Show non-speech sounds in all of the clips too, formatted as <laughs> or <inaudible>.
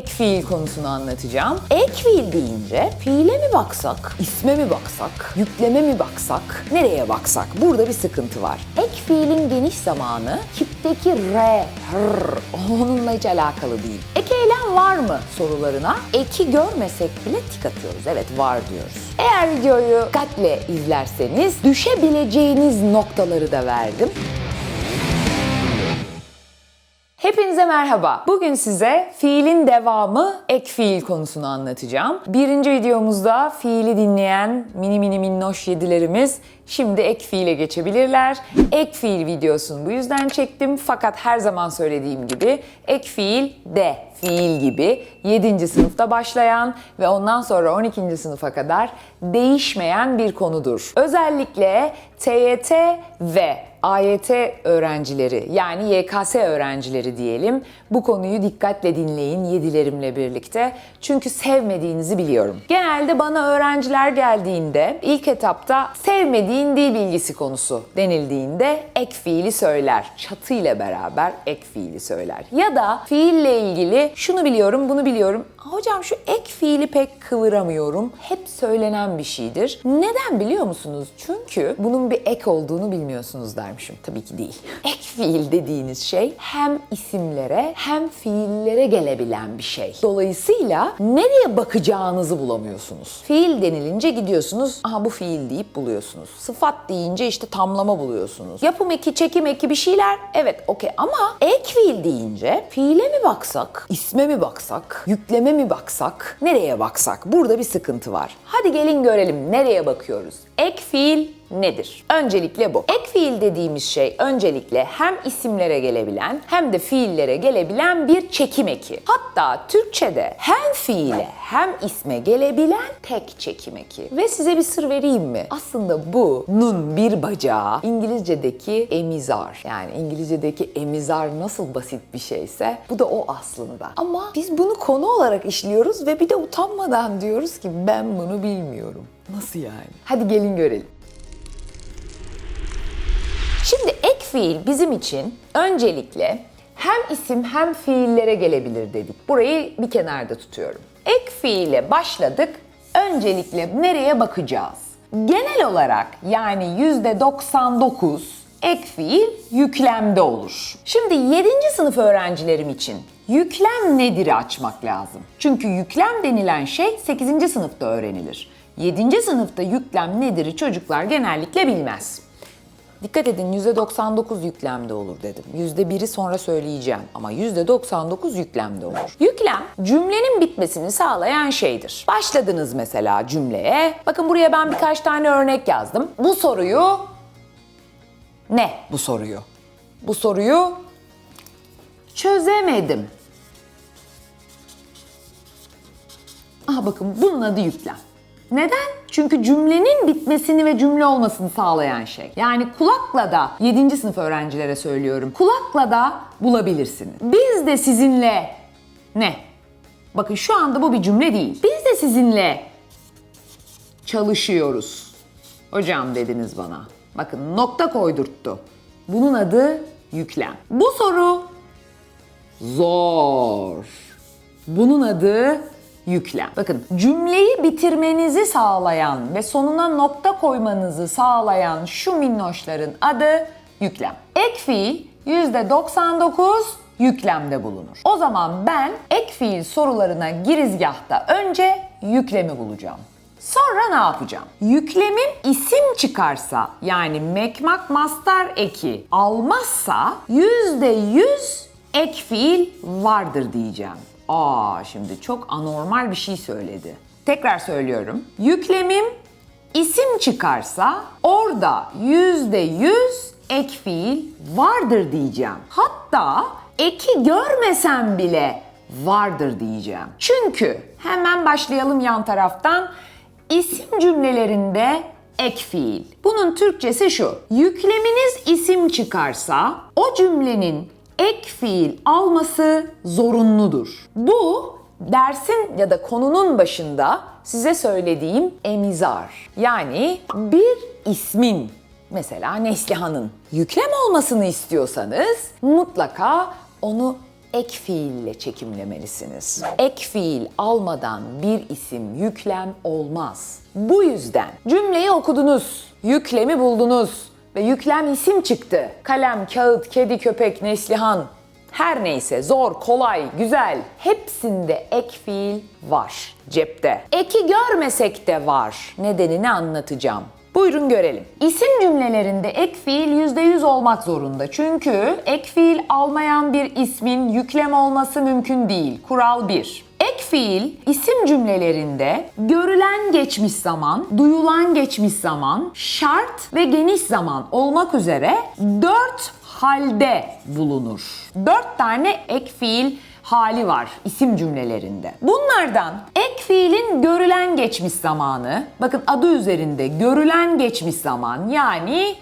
ek fiil konusunu anlatacağım. Ek fiil deyince fiile mi baksak, isme mi baksak, yükleme mi baksak, nereye baksak? Burada bir sıkıntı var. Ek fiilin geniş zamanı kipteki re, hır, onunla hiç alakalı değil. Ek eylem var mı sorularına eki görmesek bile tik atıyoruz. Evet var diyoruz. Eğer videoyu dikkatle izlerseniz düşebileceğiniz noktaları da verdim. Hepinize merhaba. Bugün size fiilin devamı ek fiil konusunu anlatacağım. Birinci videomuzda fiili dinleyen mini mini minnoş yedilerimiz şimdi ek fiile geçebilirler. Ek fiil videosunu bu yüzden çektim fakat her zaman söylediğim gibi ek fiil de fiil gibi 7. sınıfta başlayan ve ondan sonra 12. sınıfa kadar değişmeyen bir konudur. Özellikle TYT ve AYT öğrencileri yani YKS öğrencileri diyelim bu konuyu dikkatle dinleyin yedilerimle birlikte. Çünkü sevmediğinizi biliyorum. Genelde bana öğrenciler geldiğinde ilk etapta sevmediğin dil bilgisi konusu denildiğinde ek fiili söyler. Çatı ile beraber ek fiili söyler. Ya da fiille ilgili şunu biliyorum bunu biliyorum. Hocam şu ek fiili pek kıvıramıyorum. Hep söylenen bir şeydir. Neden biliyor musunuz? Çünkü bunun bir ek olduğunu bilmiyorsunuz dermişim. Tabii ki değil. <laughs> Ek fiil dediğiniz şey hem isimlere hem fiillere gelebilen bir şey. Dolayısıyla nereye bakacağınızı bulamıyorsunuz. Fiil denilince gidiyorsunuz. Aha bu fiil deyip buluyorsunuz. Sıfat deyince işte tamlama buluyorsunuz. Yapım eki, çekim eki bir şeyler. Evet okey ama ek fiil deyince fiile mi baksak, isme mi baksak, yükleme mi baksak, nereye baksak? Burada bir sıkıntı var. Hadi gelin görelim nereye bakıyoruz. Ek fiil nedir? Öncelikle bu. Ek fiil dediğimiz şey öncelikle hem isimlere gelebilen hem de fiillere gelebilen bir çekim eki. Hatta Türkçe'de hem fiile hem isme gelebilen tek çekim eki. Ve size bir sır vereyim mi? Aslında bu nun bir bacağı İngilizce'deki emizar. Yani İngilizce'deki emizar nasıl basit bir şeyse bu da o aslında. Ama biz bunu konu olarak işliyoruz ve bir de utanmadan diyoruz ki ben bunu bilmiyorum. Nasıl yani? Hadi gelin görelim. Şimdi ek fiil bizim için öncelikle hem isim hem fiillere gelebilir dedik. Burayı bir kenarda tutuyorum. Ek fiile başladık. Öncelikle nereye bakacağız? Genel olarak yani %99 ek fiil yüklemde olur. Şimdi 7. sınıf öğrencilerim için yüklem nedir'i açmak lazım. Çünkü yüklem denilen şey 8. sınıfta öğrenilir. 7. sınıfta yüklem nedir'i çocuklar genellikle bilmez. Dikkat edin %99 yüklemde olur dedim. %1'i sonra söyleyeceğim ama %99 yüklemde olur. Yüklem cümlenin bitmesini sağlayan şeydir. Başladınız mesela cümleye. Bakın buraya ben birkaç tane örnek yazdım. Bu soruyu ne bu soruyu? Bu soruyu çözemedim. Aha bakın bunun adı yüklem. Neden? Çünkü cümlenin bitmesini ve cümle olmasını sağlayan şey. Yani kulakla da 7. sınıf öğrencilere söylüyorum. Kulakla da bulabilirsiniz. Biz de sizinle ne? Bakın şu anda bu bir cümle değil. Biz de sizinle çalışıyoruz. Hocam dediniz bana. Bakın nokta koydurttu. Bunun adı yüklem. Bu soru zor. Bunun adı yüklem. Bakın cümleyi bitirmenizi sağlayan ve sonuna nokta koymanızı sağlayan şu minnoşların adı yüklem. Ek fiil %99 yüklemde bulunur. O zaman ben ek fiil sorularına girizgahta önce yüklemi bulacağım. Sonra ne yapacağım? Yüklemin isim çıkarsa yani mekmak mastar eki almazsa %100 ek fiil vardır diyeceğim. Aa şimdi çok anormal bir şey söyledi. Tekrar söylüyorum. Yüklemim isim çıkarsa orada yüzde yüz ek fiil vardır diyeceğim. Hatta eki görmesem bile vardır diyeceğim. Çünkü hemen başlayalım yan taraftan. İsim cümlelerinde ek fiil. Bunun Türkçesi şu. Yükleminiz isim çıkarsa o cümlenin ek fiil alması zorunludur. Bu dersin ya da konunun başında size söylediğim emizar. Yani bir ismin mesela Neslihan'ın yüklem olmasını istiyorsanız mutlaka onu ek fiille çekimlemelisiniz. Ek fiil almadan bir isim yüklem olmaz. Bu yüzden cümleyi okudunuz, yüklemi buldunuz ve yüklem isim çıktı. Kalem, kağıt, kedi, köpek, neslihan, her neyse zor, kolay, güzel hepsinde ek fiil var cepte. Eki görmesek de var. Nedenini anlatacağım. Buyurun görelim. İsim cümlelerinde ek fiil %100 olmak zorunda. Çünkü ek fiil almayan bir ismin yüklem olması mümkün değil. Kural 1. Ek fiil isim cümlelerinde görülen geçmiş zaman, duyulan geçmiş zaman, şart ve geniş zaman olmak üzere 4 halde bulunur. 4 tane ek fiil hali var isim cümlelerinde. Bunlardan ek fiilin görülen geçmiş zamanı, bakın adı üzerinde görülen geçmiş zaman yani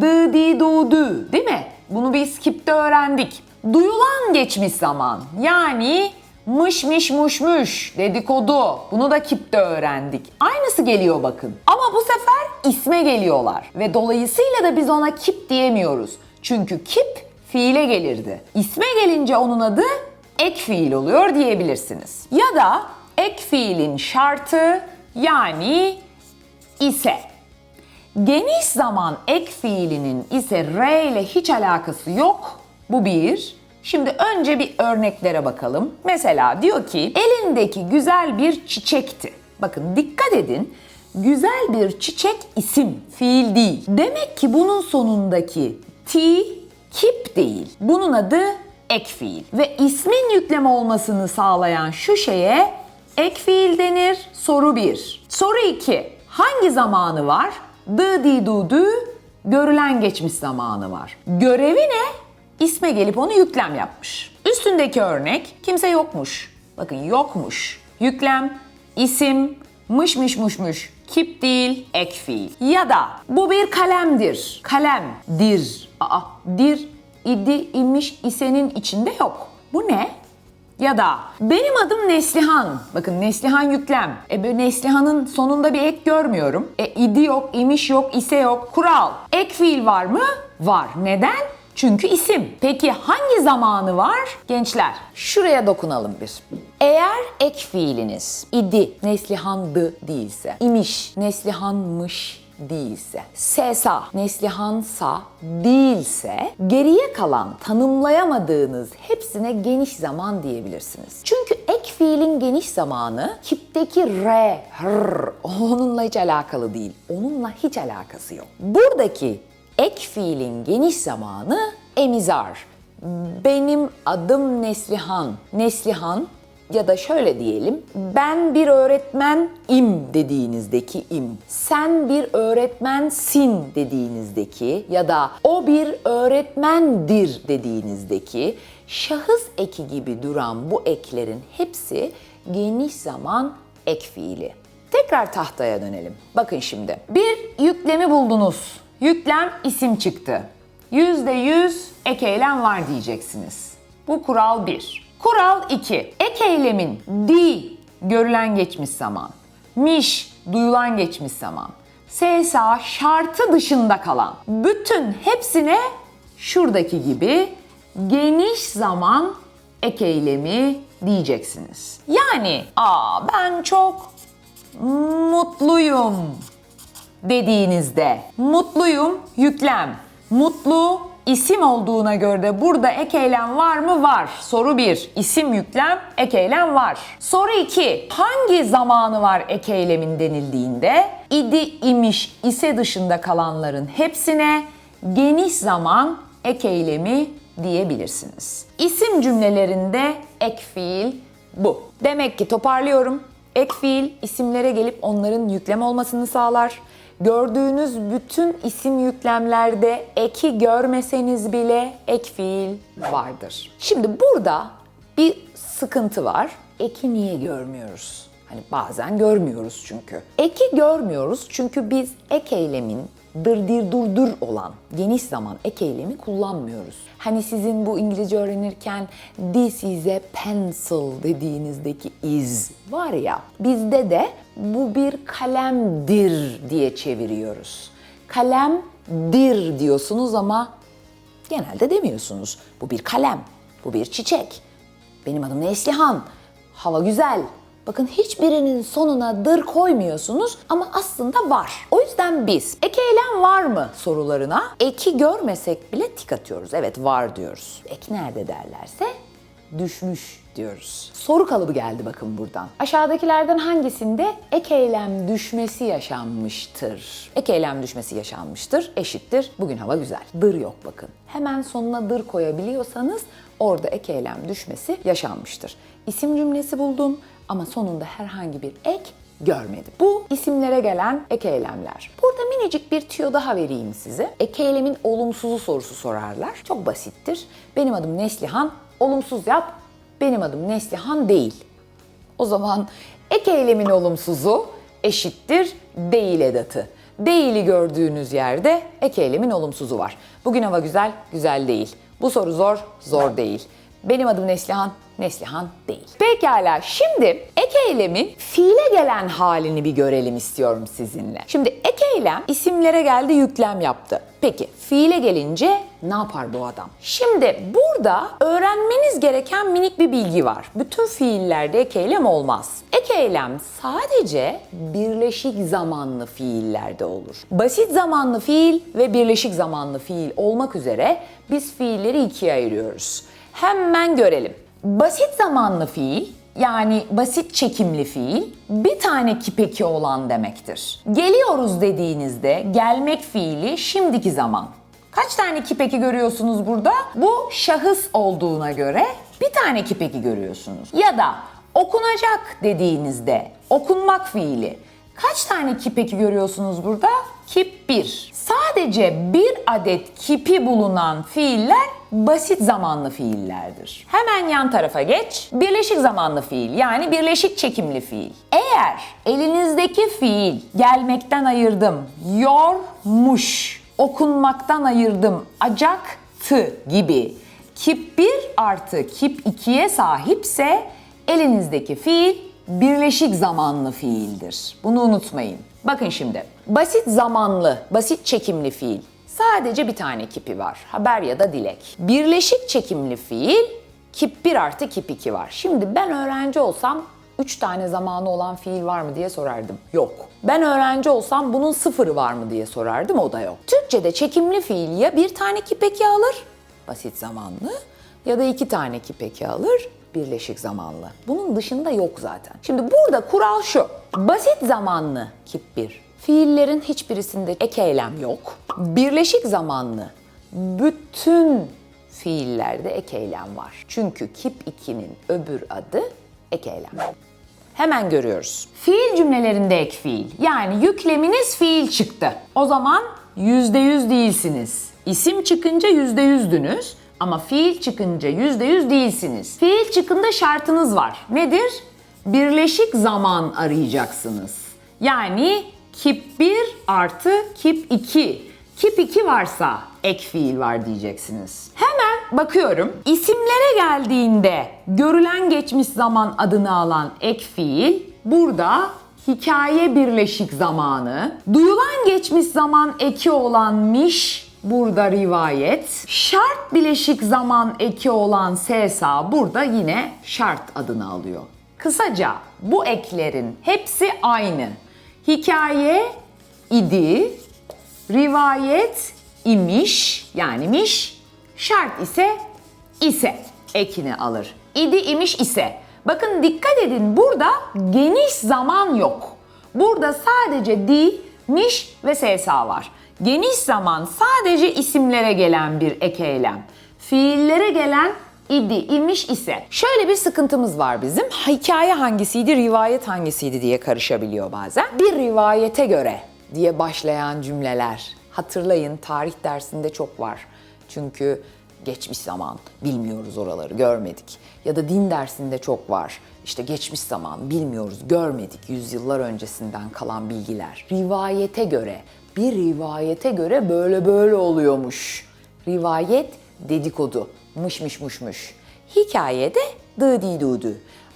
dı di du du değil mi? Bunu biz skip'te öğrendik. Duyulan geçmiş zaman yani mış mış muş muş dedikodu. Bunu da kipte öğrendik. Aynısı geliyor bakın. Ama bu sefer isme geliyorlar. Ve dolayısıyla da biz ona kip diyemiyoruz. Çünkü kip fiile gelirdi. İsme gelince onun adı ek fiil oluyor diyebilirsiniz. Ya da ek fiilin şartı yani ise. Geniş zaman ek fiilinin ise R ile hiç alakası yok. Bu bir. Şimdi önce bir örneklere bakalım. Mesela diyor ki elindeki güzel bir çiçekti. Bakın dikkat edin. Güzel bir çiçek isim, fiil değil. Demek ki bunun sonundaki T kip değil. Bunun adı ek fiil. Ve ismin yükleme olmasını sağlayan şu şeye ek fiil denir. Soru 1. Soru 2. Hangi zamanı var? Dı di du du görülen geçmiş zamanı var. Görevi ne? İsme gelip onu yüklem yapmış. Üstündeki örnek kimse yokmuş. Bakın yokmuş. Yüklem, isim, mış mış muş muş. Kip değil, ek fiil. Ya da bu bir kalemdir. Kalemdir. Aa, dir, idi, imiş, isenin içinde yok. Bu ne? Ya da benim adım Neslihan. Bakın Neslihan yüklem. E Neslihan'ın sonunda bir ek görmüyorum. E idi yok, imiş yok, ise yok. Kural. Ek fiil var mı? Var. Neden? Çünkü isim. Peki hangi zamanı var? Gençler şuraya dokunalım bir. Eğer ek fiiliniz idi, neslihandı değilse, imiş, neslihanmış değilse, sesa, neslihansa değilse geriye kalan tanımlayamadığınız hepsine geniş zaman diyebilirsiniz. Çünkü ek fiilin geniş zamanı kipteki re, hr, onunla hiç alakalı değil. Onunla hiç alakası yok. Buradaki ek fiilin geniş zamanı emizar. Benim adım Neslihan. Neslihan ya da şöyle diyelim. Ben bir öğretmen im dediğinizdeki im. Sen bir öğretmensin dediğinizdeki ya da o bir öğretmendir dediğinizdeki şahıs eki gibi duran bu eklerin hepsi geniş zaman ek fiili. Tekrar tahtaya dönelim. Bakın şimdi. Bir yüklemi buldunuz. Yüklem isim çıktı. %100 ek eylem var diyeceksiniz. Bu kural 1. Kural 2. Ek eylemin di görülen geçmiş zaman, miş duyulan geçmiş zaman, sesa şartı dışında kalan bütün hepsine şuradaki gibi geniş zaman ek eylemi diyeceksiniz. Yani aa ben çok mutluyum dediğinizde mutluyum yüklem. Mutlu isim olduğuna göre de burada ek eylem var mı? Var. Soru 1. İsim yüklem, ek eylem var. Soru 2. Hangi zamanı var ek eylemin denildiğinde? idi, imiş, ise dışında kalanların hepsine geniş zaman ek eylemi diyebilirsiniz. İsim cümlelerinde ek fiil bu. Demek ki toparlıyorum. Ek fiil isimlere gelip onların yüklem olmasını sağlar. Gördüğünüz bütün isim yüklemlerde eki görmeseniz bile ek fiil vardır. Şimdi burada bir sıkıntı var. Eki niye görmüyoruz? Hani bazen görmüyoruz çünkü. Eki görmüyoruz çünkü biz ek eylemin dırdir durdur olan geniş zaman ek eylemi kullanmıyoruz. Hani sizin bu İngilizce öğrenirken this is a pencil dediğinizdeki is var ya bizde de bu bir kalemdir diye çeviriyoruz. Kalemdir diyorsunuz ama genelde demiyorsunuz. Bu bir kalem, bu bir çiçek, Benim adım Neslihan. Hava güzel. Bakın hiçbirinin sonuna dır koymuyorsunuz ama aslında var. O yüzden biz ek eylem var mı sorularına eki görmesek bile tik atıyoruz. Evet var diyoruz. Ek nerede derlerse düşmüş diyoruz. Soru kalıbı geldi bakın buradan. Aşağıdakilerden hangisinde ek eylem düşmesi yaşanmıştır? Ek eylem düşmesi yaşanmıştır eşittir. Bugün hava güzel. Dır yok bakın. Hemen sonuna dır koyabiliyorsanız orada ek eylem düşmesi yaşanmıştır. İsim cümlesi buldum ama sonunda herhangi bir ek görmedim. Bu isimlere gelen ek eylemler. Burada minicik bir tüyo daha vereyim size. Ek eylemin olumsuzu sorusu sorarlar. Çok basittir. Benim adım Neslihan, olumsuz yap. Benim adım Neslihan değil. O zaman ek eylemin olumsuzu eşittir değil edatı. Değili gördüğünüz yerde ek eylemin olumsuzu var. Bugün hava güzel, güzel değil. Bu soru zor, zor değil. Benim adım Neslihan, Neslihan değil. Pekala şimdi ek eylemin fiile gelen halini bir görelim istiyorum sizinle. Şimdi ek eylem isimlere geldi yüklem yaptı. Peki fiile gelince ne yapar bu adam? Şimdi burada öğrenmeniz gereken minik bir bilgi var. Bütün fiillerde ek eylem olmaz. Ek eylem sadece birleşik zamanlı fiillerde olur. Basit zamanlı fiil ve birleşik zamanlı fiil olmak üzere biz fiilleri ikiye ayırıyoruz. Hemen görelim. Basit zamanlı fiil yani basit çekimli fiil bir tane kipeki olan demektir. Geliyoruz dediğinizde gelmek fiili şimdiki zaman. Kaç tane kipeki görüyorsunuz burada? Bu şahıs olduğuna göre bir tane kipeki görüyorsunuz. Ya da okunacak dediğinizde okunmak fiili. Kaç tane kipeki görüyorsunuz burada? Kip 1. Sadece bir adet kipi bulunan fiiller basit zamanlı fiillerdir. Hemen yan tarafa geç. Birleşik zamanlı fiil yani birleşik çekimli fiil. Eğer elinizdeki fiil gelmekten ayırdım, yormuş, okunmaktan ayırdım, acaktı gibi kip 1 artı kip 2'ye sahipse elinizdeki fiil birleşik zamanlı fiildir. Bunu unutmayın. Bakın şimdi. Basit zamanlı, basit çekimli fiil. Sadece bir tane kipi var. Haber ya da dilek. Birleşik çekimli fiil kip 1 artı kip 2 var. Şimdi ben öğrenci olsam 3 tane zamanı olan fiil var mı diye sorardım. Yok. Ben öğrenci olsam bunun sıfırı var mı diye sorardım. O da yok. Türkçe'de çekimli fiil ya bir tane kip eki alır, basit zamanlı ya da iki tane kipeki alır birleşik zamanlı. Bunun dışında yok zaten. Şimdi burada kural şu. Basit zamanlı kip 1. Fiillerin hiçbirisinde ek eylem yok. Birleşik zamanlı bütün fiillerde ek eylem var. Çünkü kip 2'nin öbür adı ek eylem. Hemen görüyoruz. Fiil cümlelerinde ek fiil. Yani yükleminiz fiil çıktı. O zaman %100 değilsiniz. İsim çıkınca %100'dünüz ama fiil çıkınca %100 değilsiniz. Fiil çıkında şartınız var. Nedir? Birleşik zaman arayacaksınız. Yani kip 1 artı kip 2. Kip 2 varsa ek fiil var diyeceksiniz. Hemen bakıyorum. İsimlere geldiğinde görülen geçmiş zaman adını alan ek fiil burada hikaye birleşik zamanı, duyulan geçmiş zaman eki olan miş burada rivayet, şart bileşik zaman eki olan sesa burada yine şart adını alıyor. Kısaca bu eklerin hepsi aynı. Hikaye idi, rivayet imiş yani miş, şart ise ise ekini alır. İdi imiş ise. Bakın dikkat edin burada geniş zaman yok. Burada sadece di, miş ve sesa var. Geniş zaman sadece isimlere gelen bir ek eylem. Fiillere gelen idi, imiş ise. Şöyle bir sıkıntımız var bizim. Hikaye hangisiydi, rivayet hangisiydi diye karışabiliyor bazen. Bir rivayete göre diye başlayan cümleler. Hatırlayın tarih dersinde çok var. Çünkü geçmiş zaman bilmiyoruz oraları görmedik. Ya da din dersinde çok var. İşte geçmiş zaman bilmiyoruz görmedik yüzyıllar öncesinden kalan bilgiler. Rivayete göre bir rivayete göre böyle böyle oluyormuş. Rivayet dedikodu. Mış mış mış mış. Hikayede dı di du.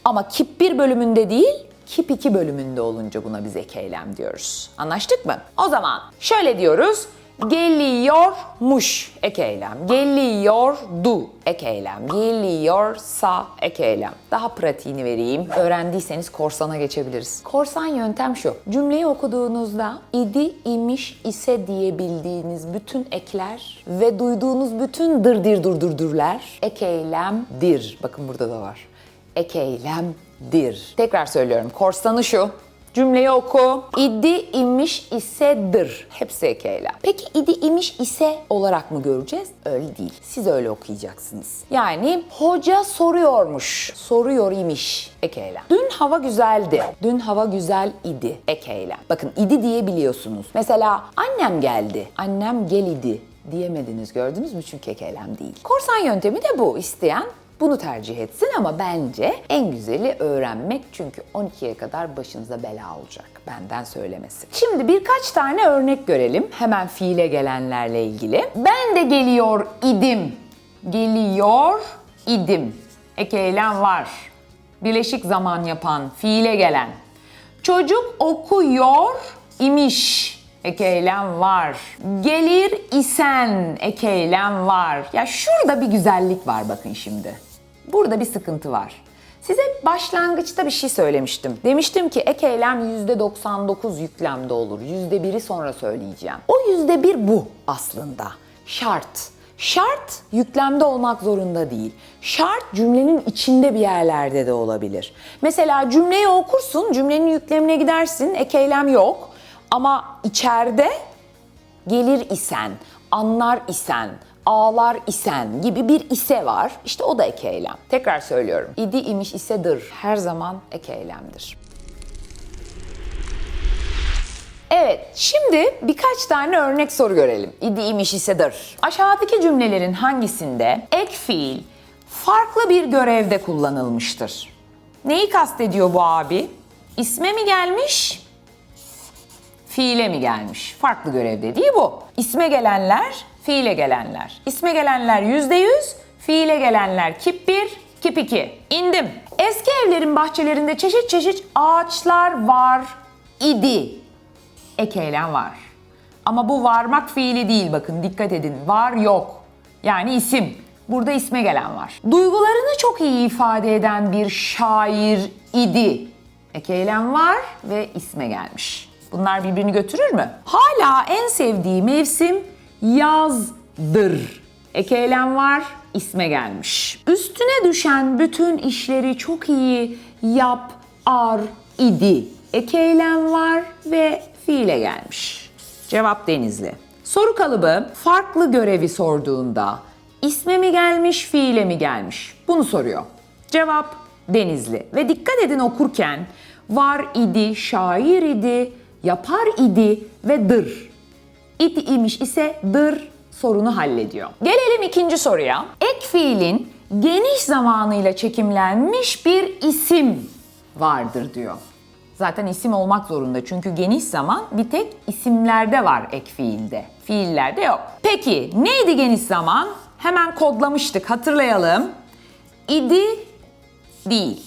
Ama kip 1 bölümünde değil, kip 2 bölümünde olunca buna biz ek diyoruz. Anlaştık mı? O zaman şöyle diyoruz. Geliyormuş ek eylem. Geliyordu ek eylem. Geliyorsa ek eylem. Daha pratiğini vereyim. Öğrendiyseniz korsana geçebiliriz. Korsan yöntem şu. Cümleyi okuduğunuzda idi, imiş, ise diyebildiğiniz bütün ekler ve duyduğunuz bütün dırdir durdurdurlar ek eylemdir. Bakın burada da var. Ek eylemdir. Tekrar söylüyorum. Korsanı şu. Cümleyi oku. İdi, imiş, isedir. Hepsi ek eylem. Peki idi, imiş, ise olarak mı göreceğiz? Öyle değil. Siz öyle okuyacaksınız. Yani hoca soruyormuş. Soruyor imiş. Ek eylem. Dün hava güzeldi. Dün hava güzel idi. Ek eylem. Bakın idi diyebiliyorsunuz. Mesela annem geldi. Annem gel idi diyemediniz gördünüz mü? Çünkü ek eylem değil. Korsan yöntemi de bu. İsteyen bunu tercih etsin ama bence en güzeli öğrenmek çünkü 12'ye kadar başınıza bela olacak benden söylemesi. Şimdi birkaç tane örnek görelim hemen fiile gelenlerle ilgili. Ben de geliyor idim. Geliyor idim. Ek eylem var. Bileşik zaman yapan, fiile gelen. Çocuk okuyor imiş ek eylem var. Gelir isen ek eylem var. Ya şurada bir güzellik var bakın şimdi. Burada bir sıkıntı var. Size başlangıçta bir şey söylemiştim. Demiştim ki ek eylem %99 yüklemde olur. %1'i sonra söyleyeceğim. O %1 bu aslında. Şart. Şart yüklemde olmak zorunda değil. Şart cümlenin içinde bir yerlerde de olabilir. Mesela cümleyi okursun, cümlenin yüklemine gidersin, ek eylem yok. Ama içeride gelir isen, anlar isen, ağlar isen gibi bir ise var. İşte o da ek eylem. Tekrar söylüyorum. İdi imiş isedir. Her zaman ek eylemdir. Evet, şimdi birkaç tane örnek soru görelim. İdi imiş isedir. Aşağıdaki cümlelerin hangisinde ek fiil farklı bir görevde kullanılmıştır? Neyi kastediyor bu abi? İsme mi gelmiş, fiile mi gelmiş? Farklı görev dediği bu. İsme gelenler, fiile gelenler. İsme gelenler yüzde yüz, fiile gelenler kip bir, kip iki. İndim. Eski evlerin bahçelerinde çeşit çeşit ağaçlar var idi. Ek var. Ama bu varmak fiili değil bakın dikkat edin. Var yok. Yani isim. Burada isme gelen var. Duygularını çok iyi ifade eden bir şair idi. Ek var ve isme gelmiş. Bunlar birbirini götürür mü? Hala en sevdiği mevsim yazdır. Ek var, isme gelmiş. Üstüne düşen bütün işleri çok iyi yap, ar, idi. Ek var ve fiile gelmiş. Cevap Denizli. Soru kalıbı farklı görevi sorduğunda isme mi gelmiş, fiile mi gelmiş? Bunu soruyor. Cevap Denizli. Ve dikkat edin okurken var idi, şair idi, yapar idi ve dır. İt imiş ise dır sorunu hallediyor. Gelelim ikinci soruya. Ek fiilin geniş zamanıyla çekimlenmiş bir isim vardır diyor. Zaten isim olmak zorunda çünkü geniş zaman bir tek isimlerde var ek fiilde. Fiillerde yok. Peki neydi geniş zaman? Hemen kodlamıştık hatırlayalım. İdi değil.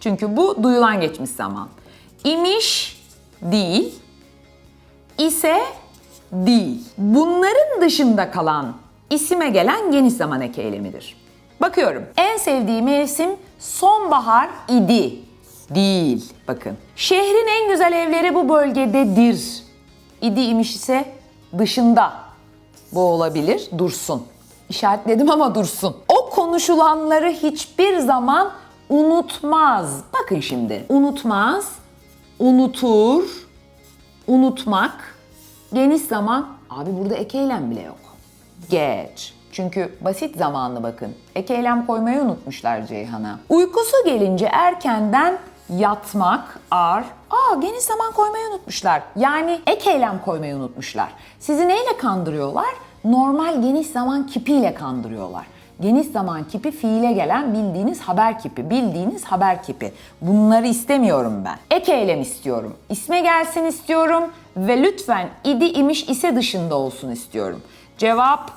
Çünkü bu duyulan geçmiş zaman. İmiş değil. ise değil. Bunların dışında kalan isime gelen geniş zaman eki eylemidir. Bakıyorum. En sevdiği mevsim sonbahar idi. Değil. Bakın. Şehrin en güzel evleri bu bölgededir. İdi imiş ise dışında. Bu olabilir. Dursun. İşaretledim ama dursun. O konuşulanları hiçbir zaman unutmaz. Bakın şimdi. Unutmaz, unutur, unutmak, geniş zaman. Abi burada ek eylem bile yok. Geç. Çünkü basit zamanlı bakın. Ek eylem koymayı unutmuşlar Ceyhan'a. Uykusu gelince erkenden yatmak, ar. Aa geniş zaman koymayı unutmuşlar. Yani ek eylem koymayı unutmuşlar. Sizi neyle kandırıyorlar? Normal geniş zaman kipiyle kandırıyorlar. Geniş zaman kipi fiile gelen bildiğiniz haber kipi, bildiğiniz haber kipi. Bunları istemiyorum ben. Ek eylem istiyorum. İsme gelsin istiyorum ve lütfen idi imiş ise dışında olsun istiyorum. Cevap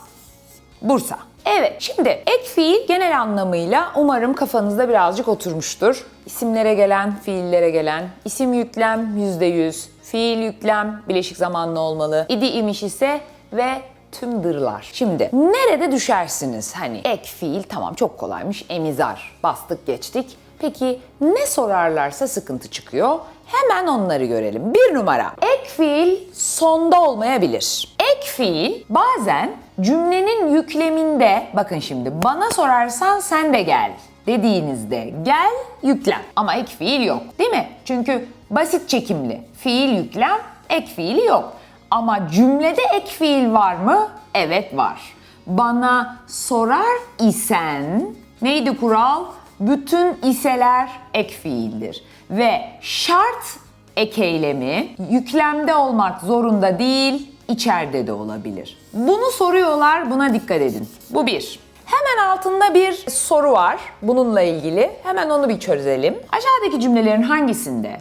Bursa. Evet, şimdi ek fiil genel anlamıyla umarım kafanızda birazcık oturmuştur. İsimlere gelen, fiillere gelen, isim yüklem %100, fiil yüklem bileşik zamanlı olmalı. İdi imiş ise ve tüm dırlar. Şimdi nerede düşersiniz? Hani ek fiil tamam çok kolaymış. Emizar. Bastık geçtik. Peki ne sorarlarsa sıkıntı çıkıyor? Hemen onları görelim. Bir numara. Ek fiil sonda olmayabilir. Ek fiil bazen cümlenin yükleminde bakın şimdi bana sorarsan sen de gel dediğinizde gel yüklem ama ek fiil yok değil mi? Çünkü basit çekimli fiil yüklem ek fiili yok. Ama cümlede ek fiil var mı? Evet var. Bana sorar isen neydi kural? Bütün iseler ek fiildir. Ve şart ek eylemi yüklemde olmak zorunda değil, içeride de olabilir. Bunu soruyorlar, buna dikkat edin. Bu bir. Hemen altında bir soru var bununla ilgili. Hemen onu bir çözelim. Aşağıdaki cümlelerin hangisinde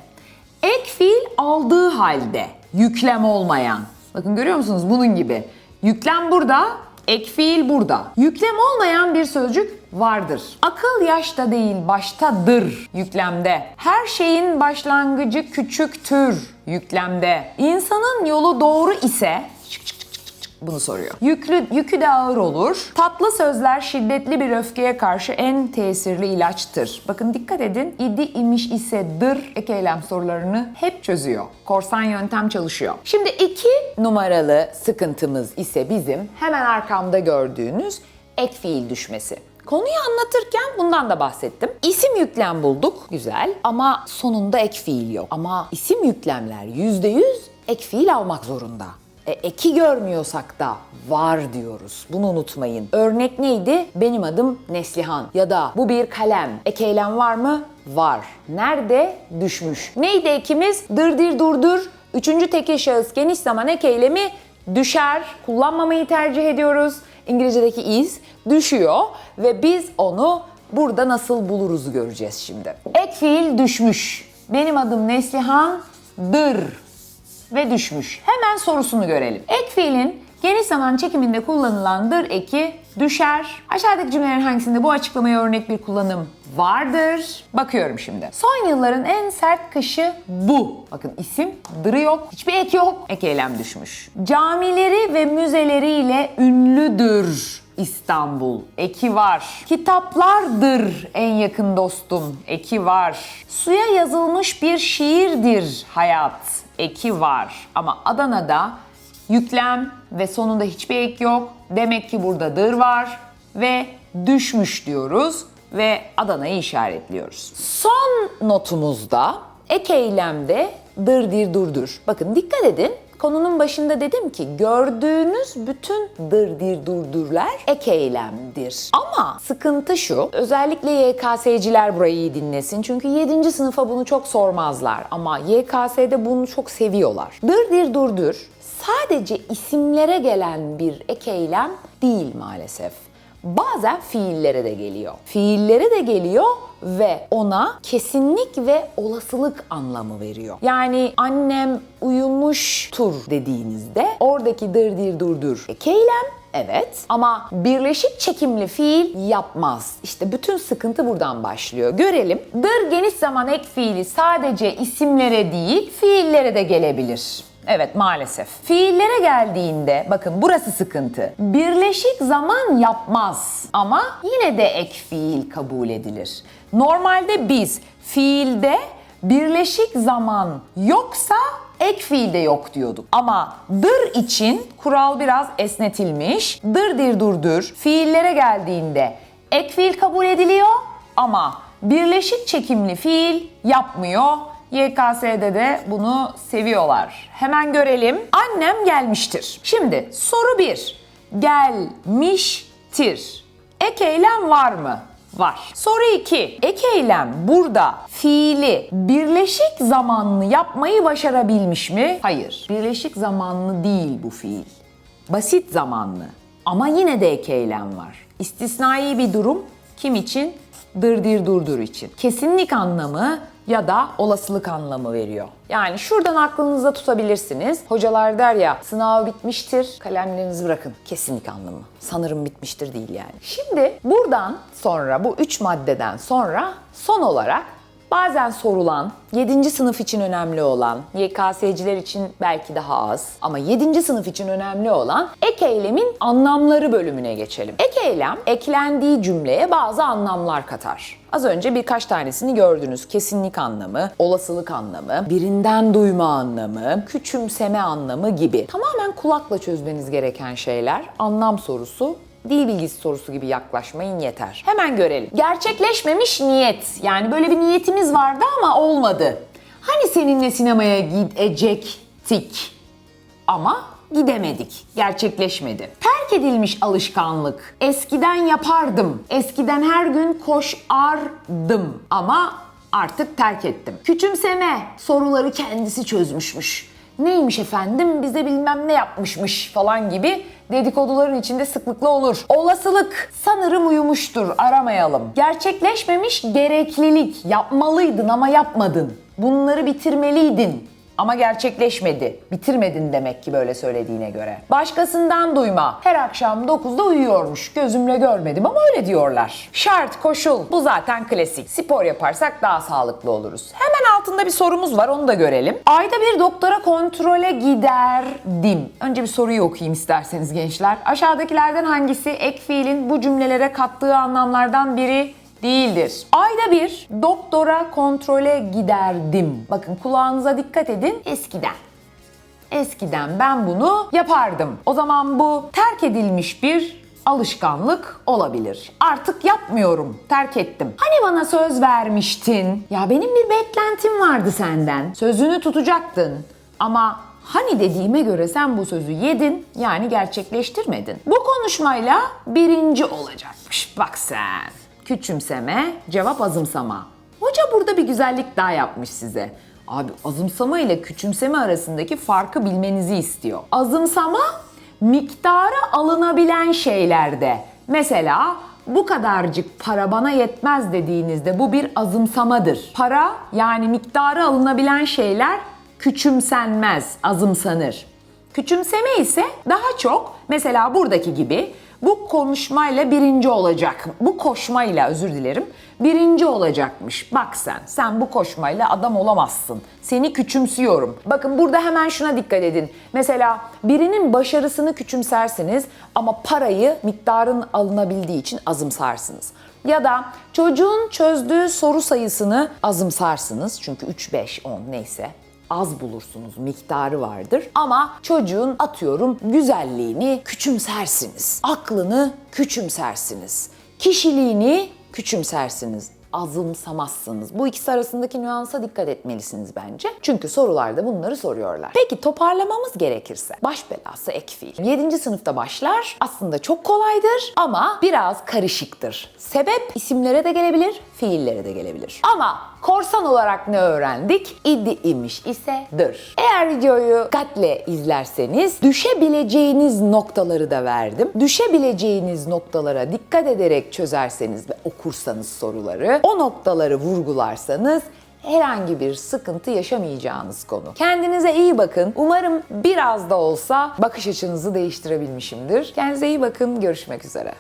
ek fiil aldığı halde yüklem olmayan. Bakın görüyor musunuz bunun gibi. Yüklem burada, ek fiil burada. Yüklem olmayan bir sözcük vardır. Akıl yaşta değil baştadır yüklemde. Her şeyin başlangıcı küçüktür yüklemde. İnsanın yolu doğru ise bunu soruyor. Yüklü, yükü de ağır olur. Tatlı sözler şiddetli bir öfkeye karşı en tesirli ilaçtır. Bakın dikkat edin. İdi imiş ise dır ek eylem sorularını hep çözüyor. Korsan yöntem çalışıyor. Şimdi iki numaralı sıkıntımız ise bizim hemen arkamda gördüğünüz ek fiil düşmesi. Konuyu anlatırken bundan da bahsettim. İsim yüklem bulduk. Güzel. Ama sonunda ek fiil yok. Ama isim yüklemler %100 ek fiil almak zorunda. E, eki görmüyorsak da var diyoruz. Bunu unutmayın. Örnek neydi? Benim adım Neslihan. Ya da bu bir kalem. Ek eylem var mı? Var. Nerede? Düşmüş. Neydi ekimiz? Dırdır durdur. Üçüncü tekil şahıs geniş zaman ek eylemi düşer. Kullanmamayı tercih ediyoruz. İngilizce'deki is düşüyor ve biz onu burada nasıl buluruz göreceğiz şimdi. Ek fiil düşmüş. Benim adım Neslihan. Dır ve düşmüş. Hemen sorusunu görelim. Ek fiilin geniş zaman çekiminde kullanılan dır eki düşer. Aşağıdaki cümlelerin hangisinde bu açıklamaya örnek bir kullanım vardır? Bakıyorum şimdi. Son yılların en sert kışı bu. Bakın isim dırı yok. Hiçbir ek yok. Ek eylem düşmüş. Camileri ve müzeleriyle ünlüdür. İstanbul. Eki var. Kitaplardır en yakın dostum. Eki var. Suya yazılmış bir şiirdir hayat. Eki var. Ama Adana'da yüklem ve sonunda hiçbir ek yok. Demek ki burada dır var ve düşmüş diyoruz ve Adana'yı işaretliyoruz. Son notumuzda ek eylemde dır dir durdur. Bakın dikkat edin. Konunun başında dedim ki gördüğünüz bütün dır dir durdurlar ek eylemdir. Ama sıkıntı şu, özellikle YKS'ciler burayı iyi dinlesin. Çünkü 7. sınıfa bunu çok sormazlar ama YKS'de bunu çok seviyorlar. Dır dir durdur sadece isimlere gelen bir ek eylem değil maalesef bazen fiillere de geliyor. Fiillere de geliyor ve ona kesinlik ve olasılık anlamı veriyor. Yani annem uyumuştur dediğinizde oradaki dır dir durdur ek eylem Evet ama birleşik çekimli fiil yapmaz. İşte bütün sıkıntı buradan başlıyor. Görelim. Dır geniş zaman ek fiili sadece isimlere değil fiillere de gelebilir. Evet maalesef. Fiillere geldiğinde bakın burası sıkıntı. Birleşik zaman yapmaz ama yine de ek fiil kabul edilir. Normalde biz fiilde birleşik zaman yoksa ek fiilde yok diyorduk. Ama dır için kural biraz esnetilmiş. Dır dir durdur fiillere geldiğinde ek fiil kabul ediliyor ama birleşik çekimli fiil yapmıyor. YKS'de de bunu seviyorlar. Hemen görelim. Annem gelmiştir. Şimdi soru 1. Gelmiştir. Ek eylem var mı? Var. Soru 2. Ek eylem burada fiili birleşik zamanlı yapmayı başarabilmiş mi? Hayır. Birleşik zamanlı değil bu fiil. Basit zamanlı. Ama yine de ek eylem var. İstisnai bir durum kim için? Dır dir durdur için. Kesinlik anlamı ya da olasılık anlamı veriyor. Yani şuradan aklınızda tutabilirsiniz. Hocalar der ya sınav bitmiştir, kalemlerinizi bırakın. Kesinlik anlamı. Sanırım bitmiştir değil yani. Şimdi buradan sonra bu üç maddeden sonra son olarak bazen sorulan, 7. sınıf için önemli olan, YKS'ciler için belki daha az ama 7. sınıf için önemli olan ek eylemin anlamları bölümüne geçelim. Ek eylem, eklendiği cümleye bazı anlamlar katar. Az önce birkaç tanesini gördünüz. Kesinlik anlamı, olasılık anlamı, birinden duyma anlamı, küçümseme anlamı gibi. Tamamen kulakla çözmeniz gereken şeyler. Anlam sorusu dil bilgisi sorusu gibi yaklaşmayın yeter. Hemen görelim. Gerçekleşmemiş niyet. Yani böyle bir niyetimiz vardı ama olmadı. Hani seninle sinemaya gidecektik ama gidemedik. Gerçekleşmedi. Terk edilmiş alışkanlık. Eskiden yapardım. Eskiden her gün koşardım ama artık terk ettim. Küçümseme. Soruları kendisi çözmüşmüş. Neymiş efendim bize bilmem ne yapmışmış falan gibi dedikoduların içinde sıklıkla olur. Olasılık sanırım uyumuştur aramayalım. Gerçekleşmemiş gereklilik yapmalıydın ama yapmadın. Bunları bitirmeliydin ama gerçekleşmedi. Bitirmedin demek ki böyle söylediğine göre. Başkasından duyma. Her akşam 9'da uyuyormuş. Gözümle görmedim ama öyle diyorlar. Şart, koşul. Bu zaten klasik. Spor yaparsak daha sağlıklı oluruz. Hemen altında bir sorumuz var onu da görelim. Ayda bir doktora kontrole giderdim. Önce bir soruyu okuyayım isterseniz gençler. Aşağıdakilerden hangisi ek fiilin bu cümlelere kattığı anlamlardan biri değildir. Ayda bir doktora kontrole giderdim. Bakın kulağınıza dikkat edin. Eskiden. Eskiden ben bunu yapardım. O zaman bu terk edilmiş bir alışkanlık olabilir. Artık yapmıyorum. Terk ettim. Hani bana söz vermiştin? Ya benim bir beklentim vardı senden. Sözünü tutacaktın. Ama hani dediğime göre sen bu sözü yedin yani gerçekleştirmedin. Bu konuşmayla birinci olacakmış. Bak sen. Küçümseme, cevap azımsama. Hoca burada bir güzellik daha yapmış size. Abi azımsama ile küçümseme arasındaki farkı bilmenizi istiyor. Azımsama miktarı alınabilen şeylerde. Mesela bu kadarcık para bana yetmez dediğinizde bu bir azımsamadır. Para yani miktarı alınabilen şeyler küçümsenmez, azımsanır. Küçümseme ise daha çok mesela buradaki gibi bu konuşmayla birinci olacak. Bu koşmayla özür dilerim. Birinci olacakmış. Bak sen, sen bu koşmayla adam olamazsın. Seni küçümsüyorum. Bakın burada hemen şuna dikkat edin. Mesela birinin başarısını küçümsersiniz ama parayı miktarın alınabildiği için azımsarsınız. Ya da çocuğun çözdüğü soru sayısını azımsarsınız. Çünkü 3, 5, 10 neyse az bulursunuz, miktarı vardır. Ama çocuğun atıyorum güzelliğini küçümsersiniz. Aklını küçümsersiniz. Kişiliğini küçümsersiniz. Azımsamazsınız. Bu ikisi arasındaki nüansa dikkat etmelisiniz bence. Çünkü sorularda bunları soruyorlar. Peki toparlamamız gerekirse baş belası ek fiil. 7. sınıfta başlar. Aslında çok kolaydır ama biraz karışıktır. Sebep isimlere de gelebilir, fiillere de gelebilir. Ama korsan olarak ne öğrendik? İdi imiş ise dır. Eğer videoyu dikkatle izlerseniz düşebileceğiniz noktaları da verdim. Düşebileceğiniz noktalara dikkat ederek çözerseniz ve okursanız soruları, o noktaları vurgularsanız herhangi bir sıkıntı yaşamayacağınız konu. Kendinize iyi bakın. Umarım biraz da olsa bakış açınızı değiştirebilmişimdir. Kendinize iyi bakın. Görüşmek üzere.